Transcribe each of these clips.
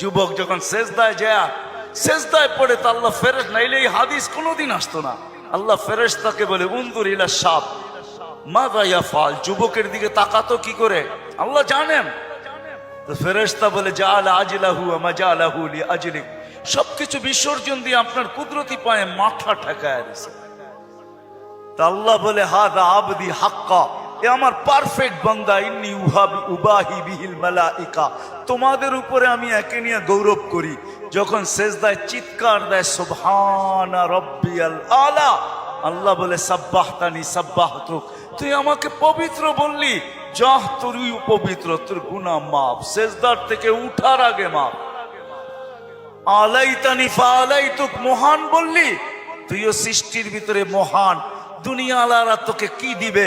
যুবক যখন শেষদায় যায় শেষদায় পড়ে তো আল্লাহ ফেরেস নাইলে এই হাদিস কোনোদিন আসতো না। আল্লাহ ফেরেস তাকে বলে উন্দুর ইলা সাপ মাদাইয়া ফাল যুবকের দিকে তাকাতো কি করে? আল্লাহ জানেন। তো ফেরেশতা বলে যা আলা আজিলাহু মাজা আলাহু লি সবকিছু বিসর্জন দিয়ে আপনার কুদরতি পায়ে মাথা ঠেকায় দিছে। তা আল্লাহ বলে হাদা আবদি হাক্কা। এ আমার পারফেক্ট বান্দা, ইন্নি উহাবি, উবাহি বিহিল মালাইকা। তোমাদের উপরে আমি একে নিয়ে গৌরব করি। যখন শেষদায় চিৎকার দেয়, সুবহানা রব্বিয়াল আলা। আল্লাহ বলে, সাব্বাহতানি, সাব্বাহতুক। তুই আমাকে পবিত্র বললি, যাহ তুই পবিত্র, তোর গুনাহ মাপ শেষদার থেকে উঠার আগে মাপ আলাই তানি আলাইতানি ফালাইতুক, মহান বললি। তুইও সৃষ্টির ভিতরে মহান। দুনিয়া আলারা তোকে কি দিবে?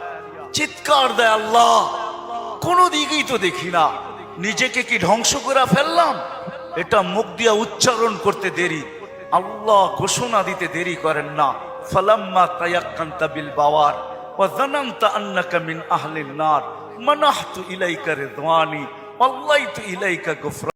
চিৎকার দেয় আল্লাহ কোনো দিকেই তো দেখি না নিজেকে কি ধ্বংস করে ফেললাম এটা মুখ দিয়া উচ্চারণ করতে দেরি আল্লাহ ঘোষণা দিতে দেরি করেন না ফালাম্মা তায়াক্কান্তা বিল বাওয়ার وظننت أنك من أهل النار منحت إليك رضواني والليت إليك غفراني